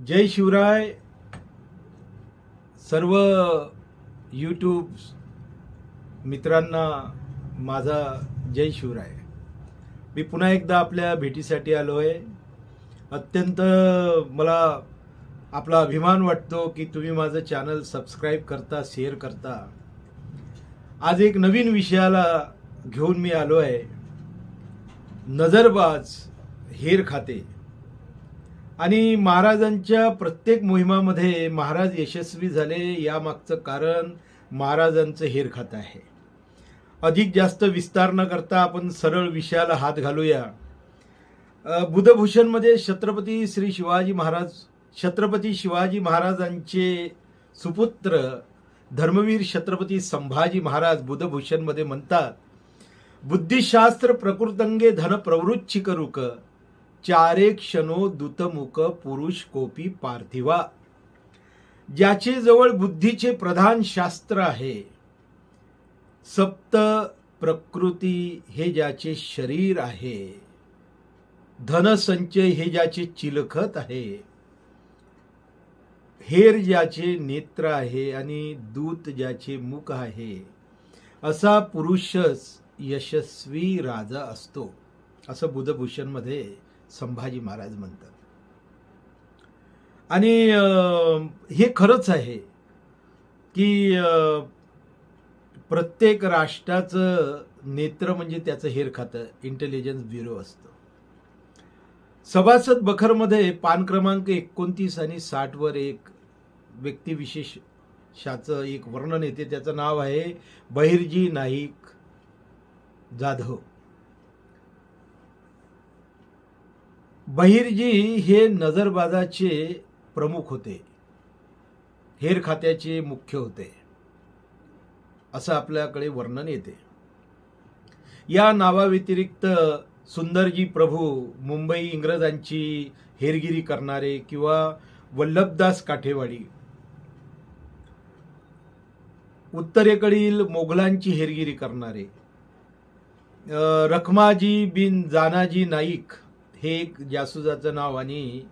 जय शिवराय. सर्व यूट्यूब मित्रांना माझा जय शिवराय. मी पुन्हा एकदा आपल्या भेटीसाठी आलो आहे अत्यंत मला आपला अभिमान वाटतो की तुम्ही माझं चॅनल सबस्क्राईब करता शेअर करता. आज एक नवीन विषयाला घेऊन मी आलो आहे नजरबाज हेर खाते. आणि महाराजांच्या प्रत्येक मोहिमामध्ये महाराज यशस्वी झाले यामागचं कारण महाराजांचं हेरखात आहे. अधिक जास्त विस्तार न करता आपण सरळ विषयाला हात घालूया. बुधभूषणमध्ये छत्रपती श्री शिवाजी महाराज छत्रपती शिवाजी महाराजांचे सुपुत्र धर्मवीर छत्रपती संभाजी महाराज बुधभूषणमध्ये म्हणतात बुद्धिशास्त्र प्रकृतंगे धन प्रवृच्छिक करूक चारे क्षणो दुतमुख पुरुष कोपी पार्थिवा. ज्याचे जवळ बुद्धीचे प्रधान शास्त्र आहे. सप्त प्रकृती हे ज्याचे शरीर आहे. धनसंचय हे ज्याचे चिलखत आहे. हेर ज्याचे नेत्र आहे आणि दूत ज्याचे मुख आहे. असा पुरुषच यशस्वी राजा असतो. असं बुधभूषणमध्ये संभाजी महाराज म्हणतात. आणि हे खरंच आहे की प्रत्येक राष्ट्राचं नेत्र म्हणजे त्याचं हेर खातं इंटेलिजन्स ब्युरो असतं. सभासद बखरमध्ये पान क्रमांक एकोणतीस आणि साठवर एक व्यक्तिविशेषाचं एक वर्णन येते. त्याचं नाव आहे बहिर्जी नाईक जाधव. बहिर्जी हे नजरबाजाचे प्रमुख होते. हेर खात्याचे मुख्य होते. असं आपल्याकडे वर्णन येते. या नावाव्यतिरिक्त सुंदरजी प्रभू मुंबई इंग्रजांची हेरगिरी करणारे किंवा वल्लभदास काठेवाडी उत्तरेकडील मोगलांची हेरगिरी करणारे रखमाजी बिन जानाजी नाईक हे एक जासुजाचं नाव आणि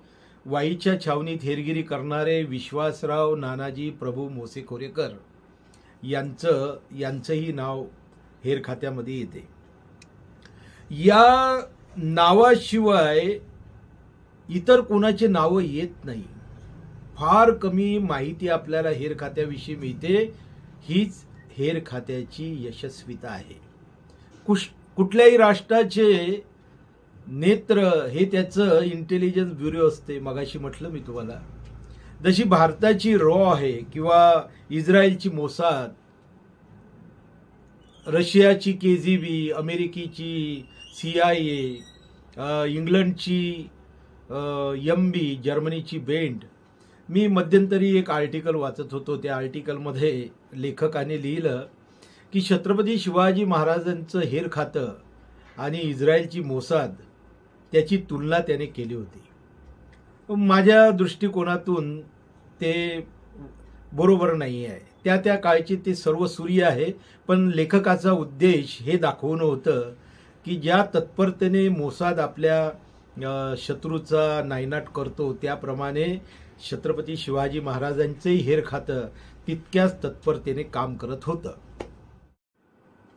वाईच्या छावणीत हेरगिरी करणारे विश्वासराव नानाजी प्रभू मोसेखोरेकर यांचं यांचंही नाव हेर खात्यामध्ये येते. या नावाशिवाय इतर कोणाचे नावं येत नाही. फार कमी माहिती आपल्याला हेर खात्याविषयी मिळते. हीच हेर खात्याची यशस्विता आहे. कुश कुठल्याही राष्ट्राचे नेत्र हे त्याचं इंटेलिजन्स ब्युरो असते. मगाशी म्हटलं मी तुम्हाला. जशी भारताची रॉ आहे किंवा इस्रायलची मोसाद रशियाची के जी बी अमेरिकेची सी आय ए इंग्लंडची एम बी जर्मनीची बेंड. मी मध्यंतरी एक आर्टिकल वाचत होतो. त्या आर्टिकलमध्ये लेखकाने लिहिलं की छत्रपती शिवाजी महाराजांचं हेर खातं आणि इस्रायलची मोसाद त्याची तुलना त्याने केली होती. माझ्या दृष्टिकोनातून ते बरोबर नाही आहे. त्या त्या काळचे ते सर्व सूर्य आहे पण लेखकाचा उद्देश हे दाखवणं होतं की ज्या तत्परतेने मोसाद आपल्या शत्रूचा नायनाट करतो त्याप्रमाणे छत्रपती शिवाजी महाराजांचंही हेर खातं तितक्याच तत्परतेने काम करत होतं.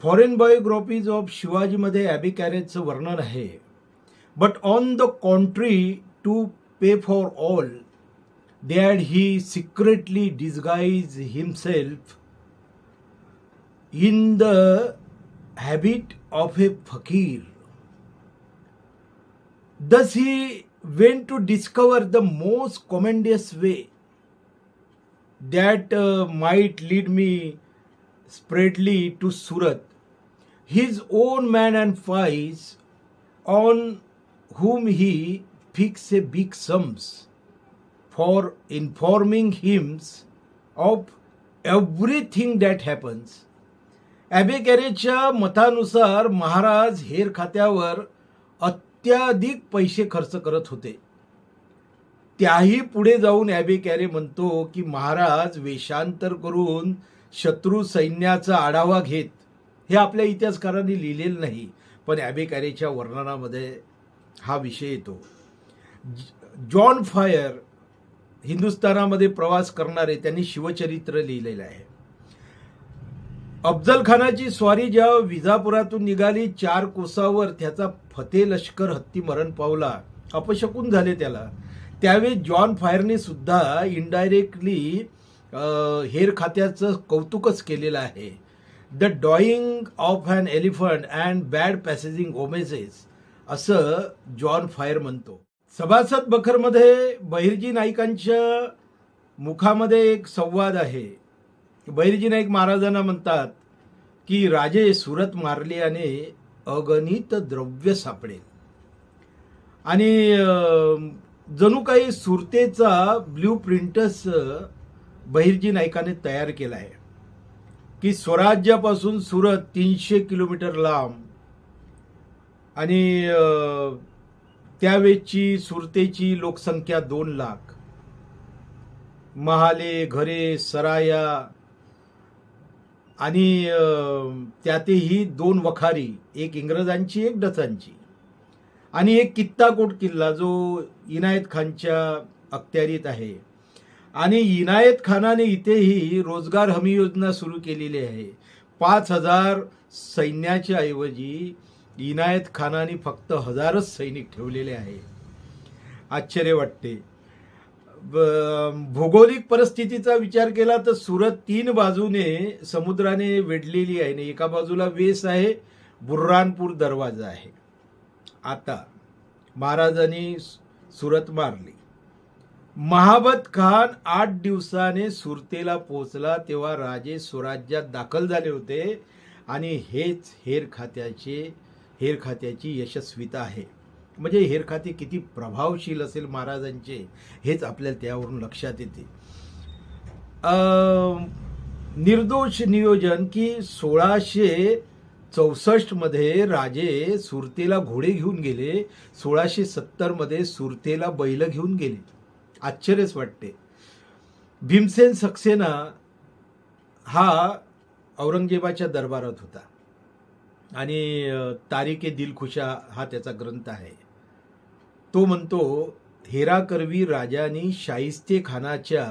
फॉरेन बायोग्राफीज ऑफ शिवाजीमध्ये ॲबी कॅरेजचं वर्णन आहे. But on the contrary, to pay for all, there he secretly disguised himself in the habit of a fakir. Thus he went to discover the most commodious way that uh, might lead me spreadly to Surat. His own man and spies on whom he fixed a big sums for informing him of everything that happens. ॲबेकॅरेच्या मतानुसार महाराज हेर खात्यावर अत्याधिक पैसे खर्च करत होते त्याही पुढे जाऊन ॲबेकॅरे म्हणतो की महाराज वेषांतर करून शत्रू सैन्याचा आढावा घेत हे आपल्या इतिहासकारांनी लिहिलेलं नाही पण ॲबेकॅरेच्या वर्णनामध्ये हा विषय येतो. जॉन फायर हिंदुस्थानामध्ये प्रवास करणारे त्यांनी शिवचरित्र लिहिलेलं आहे. अफजल खानाची स्वारी जेव्हा विजापुरातून निघाली चार कोसावर त्याचा फते लष्कर हत्ती मरण पावला. अपशकून झाले त्याला. त्यावेळी जॉन फायरने सुद्धा इनडायरेक्टली हेर खात्याचं कौतुकच केलेलं आहे. The doing of an elephant and bad passaging omens असं जॉन फायर म्हणतो. सभासद बखरमध्ये बहिर्जी नाईकांच्या मुखामध्ये एक संवाद आहे. बहिर्जी नाईक महाराजांना म्हणतात की राजे सुरत मारली आणि अगणित द्रव्य सापडेल. आणि जणू काही सुरतेचा ब्ल्यू प्रिंटच बहिर्जी नाईकाने तयार केला आहे की स्वराज्यापासून सुरत तीनशे किलोमीटर लांब आणि त्यावेळची सुरतेची लोकसंख्या दोन लाख. महाले घरे सराया आणि त्यातही दोन वखारी एक इंग्रजांची एक डचांची. आणि एक कित्ताकोट किल्ला जो इनायत खानच्या अखत्यारीत आहे. आणि इनायत खानाने इथेही रोजगार हमी योजना सुरू केलेली आहे. पाच हजार सैन्याच्या ऐवजी इनायत खानाने फक्त हजारच सैनिक ठेवलेले आहे. आश्चर्य वाटते. ब- भौगोलिक परिस्थितीचा विचार केला तर सुरत तीन बाजूने समुद्राने वेढलेली आहे आणि एका बाजूला वेस आहे बुर्रानपूर दरवाजा आहे. आता महाराजांनी सुरत मारली. महाबत खान आठ दिवसाने सुरतेला पोहोचला तेव्हा राजे स्वराज्यात दाखल झाले होते आणि हेच हेर खात्याचे हेर खात्याची यशस्विता आहे. म्हणजे हेर खाते किती प्रभावशील असेल महाराजांचे हेच आपल्याला त्यावरून लक्षात येते. निर्दोष नियोजन की सोळाशे चौसष्टमध्ये राजे सुरतेला घोडे घेऊन गेले सोळाशे सत्तरमध्ये सुरतेला बैल घेऊन गेले. आश्चर्यच वाटते. भीमसेन सक्सेना हा औरंगजेबाच्या दरबारात होता. आणि तारिके दिलखुशा हा त्याचा ग्रंथ आहे. तो म्हणतो हेराकरवी राजानी शाहिस्ते खानाच्या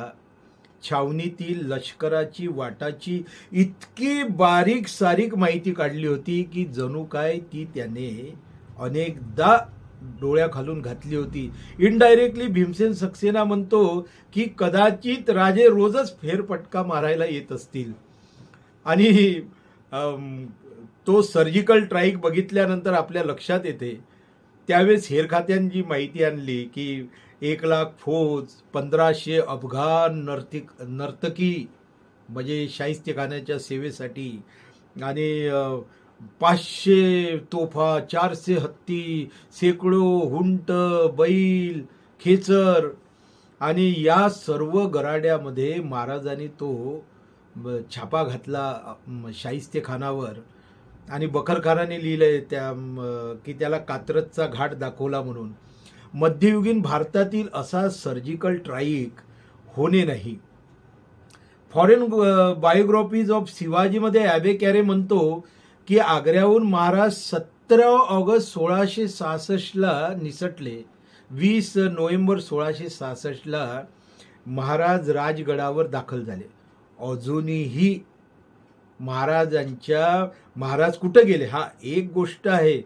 छावणीतील लष्कराची वाटाची इतकी बारीक सारीक माहिती काढली होती की जणू काय ती त्याने अनेकदा डोळ्या खालून घातली होती. इनडायरेक्टली भीमसेन सक्सेना म्हणतो की कदाचित राजे रोजच फेरपटका मारायला येत असतील. आणि तो सर्जिकल स्ट्राईक बघितल्यानंतर आपल्या लक्षात येते. त्यावेळेस हेर माहिती आणली की एक लाख फौज पंधराशे अफगाण नर्तिक नर्तकी म्हणजे शाहिस्तेखानाच्या सेवेसाठी आणि पाचशे तोफा चारशे हत्ती शेकडो हुंट बैल खेचर आणि या सर्व गराड्यामध्ये महाराजांनी तो छापा घातला शाहिस्तेखानावर खानावर. आणि बखरखानाने लिहिलंय त्या की त्याला कात्रजचा घाट दाखवला म्हणून. मध्ययुगीन भारतातील असा सर्जिकल ट्राईक होणे नाही. फॉरेन बायोग्राफीज ऑफ शिवाजीमध्ये ॲबे कॅरे म्हणतो की आग्र्याहून महाराज सतरा ऑगस्ट सोळाशे सहासष्टला निसटले. वीस नोव्हेंबर सोळाशे सहासष्टला महाराज राजगडावर दाखल झाले. अजूनही महाराजांच्या महाराज कुठं गेले? हा एक गोष्ट आहे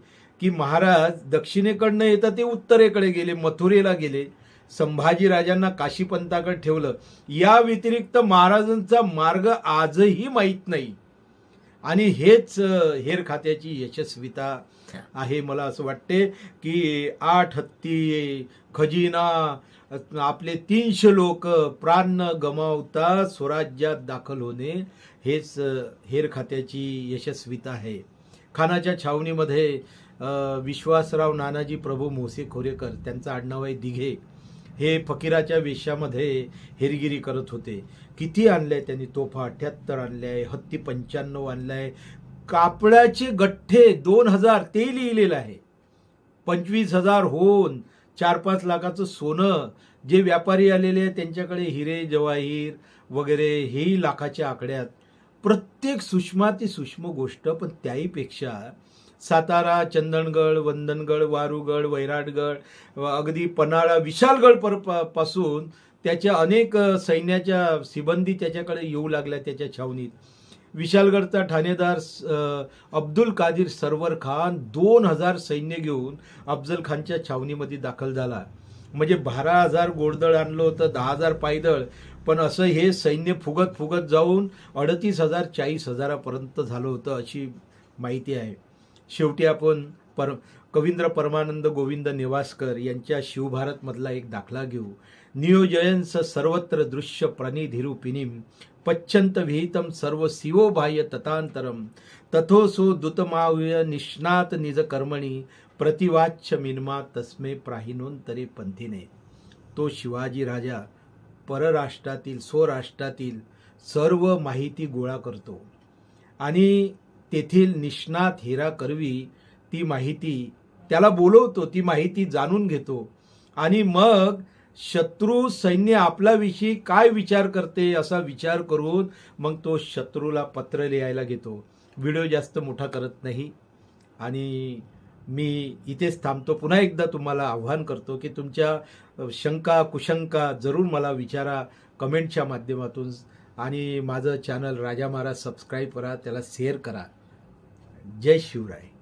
की महाराज दक्षिणेकडनं येतात ते उत्तरेकडे गेले मथुरेला गेले. संभाजीराजांना काशीपंताकडे ठेवलं. या व्यतिरिक्त महाराजांचा मार्ग आजही माहीत नाही. आणि हेच हेर खात्याची यशस्विता आहे. मला असं वाटते की आठ हत्ती खजिना आपले तीनशे लोक प्राण न गमावता स्वराज्यात दाखल होणे हेच हेर खात्याची यशस्वीता आहे. खानाच्या छावणीमध्ये विश्वासराव नानाजी प्रभू मोसे खोरेकर त्यांचं आडनाव आहे दिघे. हे फकीराच्या वेशामध्ये हेरगिरी करत होते. किती आणलंय त्यांनी? तोफा अठ्याहत्तर आणलाय हत्ती पंच्याण्णव आणलाय. कापडाचे गठ्ठे दोन हजार ते लिहिलेलं आहे. पंचवीस हजार होऊन चार पाच लाखाचं सोनं जे व्यापारी आलेले आहेत त्यांच्याकडे हिरे जवाहीर वगैरे हेही लाखाच्या आकड्यात. प्रत्येक सूक्ष्माती सूक्ष्म गोष्ट पण त्याहीपेक्षा सातारा चंदनगड वंदनगड वारुगड वैराटगड व अगदी पन्हाळा विशालगड परपासून त्याच्या अनेक सैन्याच्या सिबंदी त्याच्याकडे येऊ लागल्या त्याच्या छावणीत. विशालगडचा ठाणेदार अब्दुल कादिर सरवर खान दोन हजार सैन्य घेऊन अफजल खानच्या छावणीमध्ये दाखल झाला. म्हणजे बारा हजार गोडदळ आणलं होतं दहा हजार पायदळ पण असं हे सैन्य फुगत फुगत जाऊन अडतीस हजार चाळीस हजारापर्यंत झालं होतं अशी माहिती आहे. शेवटी आपण पर कवींद्र परमानंद गोविंद नेवासकर यांच्या शिवभारतमधला एक दाखला घेऊ. नियोजयंस सर्वत्र दृश्य प्रणिधिरूपिणीम पच्यंत विहितम सर्व शिवो बाह्य तथांतरम तथोसो दुतमाव्य निष्णात निज कर्मणी प्रतिवाच्य मिन्मा तस्मे प्राहिनोंतरे पंथीने। तो शिवाजी राजा परराष्ट्रातील स्वराष्ट्रातील सर्व माहिती गोळा करतो। आणि तेथील निष्णात हिरा करवी ती माहिती त्याला बोलवतो ती माहिती जाणून घेतो। आणि मग शत्रू सैन्य आपल्याविषयी काय विचार करते असा विचार करून मग तो शत्रूला पत्र लिहायला घेतो. व्हिडिओ जास्त मोठा करत नाही. आणि मी इथेच थांबतो. पुन्हा एकदा तुम्हाला आव्हान करतो की तुमच्या शंका कुशंका जरूर मला विचारा कमेंटच्या माध्यमातून. आणि माझं चॅनल राजा महाराज सबस्क्राईब करा त्याला शेअर करा. जय शिवराय.